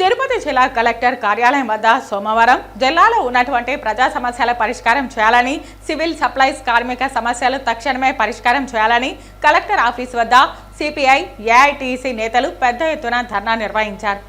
తిరుపతి జిల్లా కలెక్టర్ కార్యాలయం వద్ద సోమవారం జిల్లాలో ఉన్నటువంటి ప్రజా సమస్యల పరిష్కారం చేయాలని సివిల్ సప్లైస్ కార్మిక సమస్యలు తక్షణమే పరిష్కారం చేయాలని కలెక్టర్ ఆఫీస్ వద్ద సిపిఐ ఏఐటిసి నేతలు పెద్ద ఎత్తున ధర్నా నిర్వహించారు.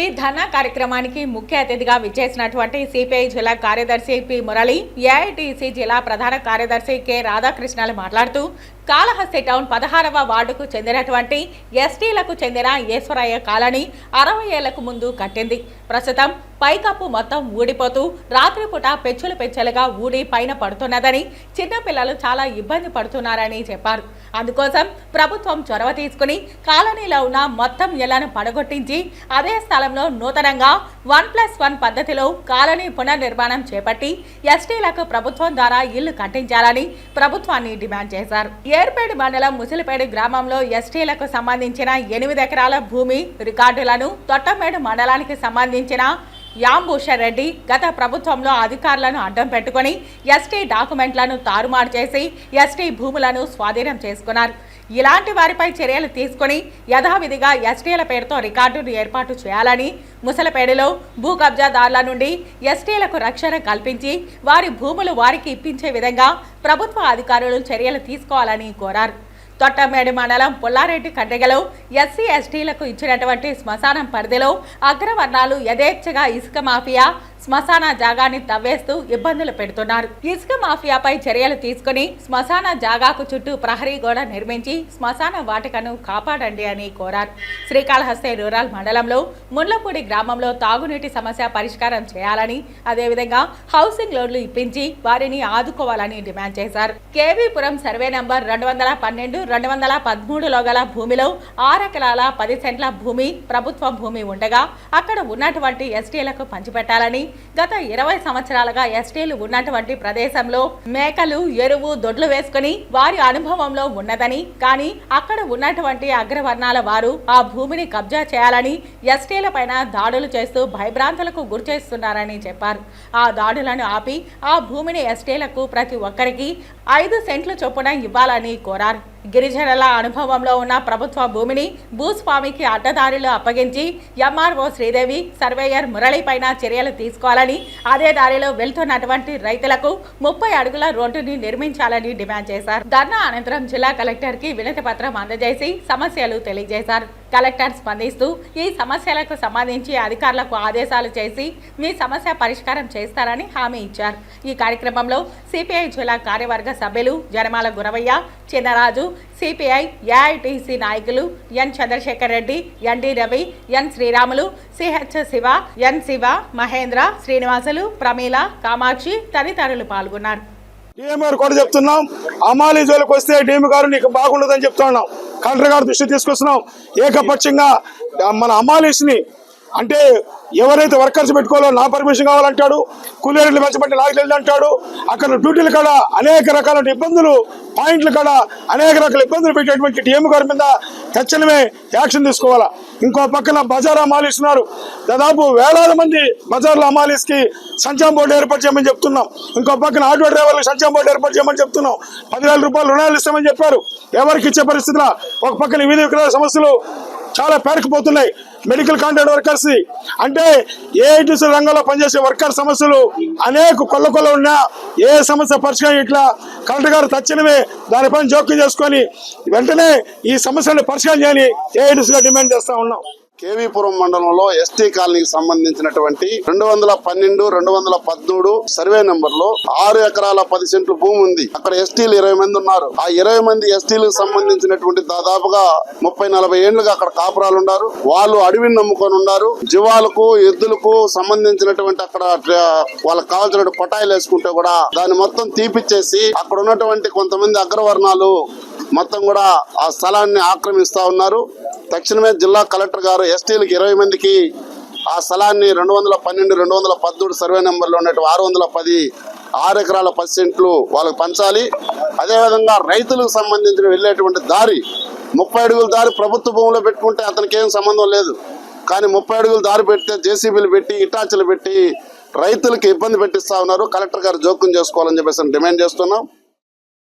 ఈ ధర్నా కార్యక్రమానికి ముఖ్య అతిథిగా విచ్చేసినటువంటి సిపిఐ జిల్లా కార్యదర్శి పి మురళి ఏఐటిసి జిల్లా ప్రధాన కార్యదర్శి కె రాధాకృష్ణలు మాట్లాడుతూ కాళహస్తి టౌన్ పదహారవ వార్డుకు చెందినటువంటి ఎస్టీలకు చెందిన ఈశ్వరయ్య కాలనీ అరవై ఏళ్ళకు ముందు కట్టింది. ప్రస్తుతం పైకప్పు మొత్తం ఊడిపోతూ రాత్రిపూట పెచ్చులు పెచ్చులుగా ఊడి పైన పడుతున్నదని చిన్నపిల్లలు చాలా ఇబ్బంది పడుతున్నారని చెప్పారు. అందుకోసం ప్రభుత్వం చొరవ తీసుకుని కాలనీలో ఉన్న మొత్తం ఇళ్ళను పడగొట్టించి అదే స్థలంలో నూతనంగా వన్ ప్లస్ వన్ పద్ధతిలో కాలనీ పునర్నిర్మాణం చేపట్టి ఎస్టీలకు ప్రభుత్వం ద్వారా ఇల్లు కట్టించాలని ప్రభుత్వాన్ని డిమాండ్ చేశారు. ఏర్పేడు మండలం ముసిలిపేడు గ్రామంలో ఎస్టీలకు సంబంధించిన ఎనిమిది ఎకరాల భూమి రికార్డులను తొట్టమేడు మండలానికి సంబంధించిన యాంభూషర్ రెడ్డి గత ప్రభుత్వంలో అధికారులను అడ్డం పెట్టుకొని ఎస్టీ డాక్యుమెంట్లను తారుమారు చేసి ఎస్టీ భూములను స్వాధీనం చేసుకున్నారు. ఇలాంటి వారిపై చర్యలు తీసుకొని యథావిధిగా ఎస్టీల పేరుతో రికార్డును ఏర్పాటు చేయాలని ముసలపేడలో భూ కబ్జాదారుల నుండి ఎస్టీలకు రక్షణ కల్పించి వారి భూములు వారికి ఇప్పించే విధంగా ప్రభుత్వ అధికారులు చర్యలు తీసుకోవాలని కోరారు. తొట్టమేడు మండలం పుల్లారెడ్డి కండ్రిగలో ఎస్సీ ఎస్టీలకు ఇచ్చినటువంటి శ్మశానం పరిధిలో అగ్రవర్ణాలు యథేచ్ఛగా ఇసుక మాఫియా శ్మశాన జాగాని తవ్వేస్తూ ఇబ్బందులు పెడుతున్నారు. ఇసుక మాఫియాపై చర్యలు తీసుకుని శ్మశాన జాగాకు చుట్టూ ప్రహరీ గోడ నిర్మించి శ్మశాన వాటికను కాపాడండి అని కోరారు. శ్రీకాళహస్తి రూరల్ మండలంలో ముళ్ళపూడి గ్రామంలో తాగునీటి సమస్య పరిష్కారం చేయాలని అదేవిధంగా హౌసింగ్ లోన్లు ఇప్పించి వారిని ఆదుకోవాలని డిమాండ్ చేశారు. కేవీపురం సర్వే నంబర్ రెండు వందల పన్నెండు రెండు వందల పదమూడులో గల భూమిలో ఆరు ఎకరాల పది సెంట్ల భూమి ప్రభుత్వ భూమి ఉండగా అక్కడ ఉన్నటువంటి ఎస్టీలకు పంచిపెట్టాలని గత ఇరవై సంవత్సరాలుగా ఎస్టీలు ఉన్నటువంటి ప్రదేశంలో మేకలు ఎరువు దొడ్లు వేసుకుని వారి అనుభవంలో ఉన్నదని కానీ అక్కడ ఉన్నటువంటి అగ్రవర్ణాల వారు ఆ భూమిని కబ్జా చేయాలని ఎస్టీల పైన దాడులు చేస్తూ భయభ్రాంతులకు గురిచేస్తున్నారని చెప్పారు. ఆ దాడులను ఆపి ఆ భూమిని ఎస్టీలకు ప్రతి ఒక్కరికి ఐదు సెంట్లు చొప్పున ఇవ్వాలని కోరారు. గిరిజనుల అనుభవంలో ఉన్న ప్రభుత్వ భూమిని భూస్వామికి అడ్డదారులు అప్పగించి ఎంఆర్ఓ శ్రీదేవి సర్వేయర్ మురళిపైన చర్యలు తీసుకోవాలని అదే దారిలో వెళ్తున్నటువంటి రైతులకు ముప్పై అడుగుల రోడ్డుని నిర్మించాలని డిమాండ్ చేశారు. ధర్నా అనంతరం జిల్లా కలెక్టర్కి వినతి పత్రం అందజేసి సమస్యలు తెలియజేశారు. కలెక్టర్ స్పందిస్తూ ఈ సమస్యలకు సంబంధించి అధికారులకు ఆదేశాలు చేసి మీ సమస్య పరిష్కారం చేస్తారని హామీ ఇచ్చారు. ఈ కార్యక్రమంలో సిపిఐ జిల్లా కార్యవర్గ సభ్యులు జనమాల గురవయ్య చిన్నరాజు సిపిఐ ఏఐటిసి నాయకులు N Chandrasekhar Reddy ND Ravi N Sriramulu CH Siva N Siva Mahendra Srinivasulu Pramila Kamakshi తదితరులు పాల్గొన్నారు. డిఎం గారు కూడా చెప్తున్నాం. అమాలి జోలికి వస్తే డిఎం గారు నీకు బాగుండదని చెప్తున్నాం. కలెక్టర్ గారు దృష్టి తీసుకొస్తున్నాం. ఏకపక్షంగా మన అమాలీస్ని అంటే ఎవరైతే వర్కర్స్ పెట్టుకోవాలో నా పర్మిషన్ కావాలంటాడు కూలీలు మెచ్చబట్టి నాకు తెలియదు అంటాడు అక్కడ డ్యూటీలు కాడ అనేక రకాల ఇబ్బందులు పాయింట్లు కాడ అనేక రకాల ఇబ్బందులు పెట్టేటువంటి టీఎం గారి మీద తక్షణమే యాక్షన్ తీసుకోవాలా. ఇంకో పక్కన బజార్ అమాలీస్ ఉన్నారు. దాదాపు వేలాది మంది బజార్ల అమాలిస్కి సంచాం బోర్డు ఏర్పాటు చేయమని చెప్తున్నాం. ఇంకో పక్కన ఆటో డ్రైవర్లకు సంక్షేమ బోర్డు ఏర్పాటు చేయమని చెప్తున్నాం. పదివేల రూపాయలు రుణాలు ఇస్తామని చెప్పారు. ఎవరికి ఇచ్చే పరిస్థితిలో ఒక పక్కన విధి సమస్యలు చాలా పేరుకుపోతున్నాయి. మెడికల్ కాంట్రాక్ట్ వర్కర్స్ అంటే ఏఐటీసీ రంగంలో పనిచేసే వర్కర్ సమస్యలు అనేక కొల్ల కొల్ల ఉన్నా ఏ సమస్య పరిష్కారం ఇట్లా కలెక్టర్ గారు తక్షణమే దానిపైన జోక్యం చేసుకొని వెంటనే ఈ సమస్యలను పరిష్కారం చేయని ఏఐటీసీగా డిమాండ్ చేస్తూ ఉన్నాం. కేవీపురం మండలంలో ఎస్టీ కాలనీకి సంబంధించినటువంటి రెండు వందల పన్నెండు రెండు వందల పద్మూడు సర్వే నెంబర్లో ఆరు ఎకరాల పది సెంట్లు భూమి ఉంది. అక్కడ ఎస్టీలు ఇరవై మంది ఉన్నారు. ఆ ఇరవై మంది ఎస్టీలకు సంబంధించినటువంటి దాదాపుగా ముప్పై నలభై ఏళ్ళుగా అక్కడ కాపురాలు ఉన్నారు. వాళ్ళు అడవిని నమ్ముకొని ఉన్నారు. జీవాలకు ఎద్దులకు సంబంధించినటువంటి అక్కడ వాళ్ళకి కావాల్సిన కొటాయిలు వేసుకుంటే కూడా దాన్ని మొత్తం తీపిచ్చేసి అక్కడ ఉన్నటువంటి కొంతమంది అగ్రవర్ణాలు మొత్తం కూడా ఆ స్థలాన్ని ఆక్రమిస్తూ ఉన్నారు. తక్షణమే జిల్లా కలెక్టర్ గారు ఎస్టీలకు ఇరవై మందికి ఆ స్థలాన్ని రెండు వందల పన్నెండు రెండు వందల పద్దూడు సర్వే నెంబర్లో ఉన్నట్టు ఆరు వందల పది ఆరు ఎకరాల పది సెంట్లు వాళ్ళకు పంచాలి. అదేవిధంగా రైతులకు సంబంధించిన వెళ్ళేటువంటి దారి ముప్పై అడుగుల దారి ప్రభుత్వ భూమిలో పెట్టుకుంటే అతనికి ఏం సంబంధం లేదు. కానీ ముప్పై అడుగులు దారి పెడితే జేసీబీలు పెట్టి ఇటాచీలు పెట్టి రైతులకు ఇబ్బంది పెట్టిస్తా ఉన్నారు. కలెక్టర్ గారు జోక్యం చేసుకోవాలని చెప్పేసి డిమాండ్ చేస్తున్నాం.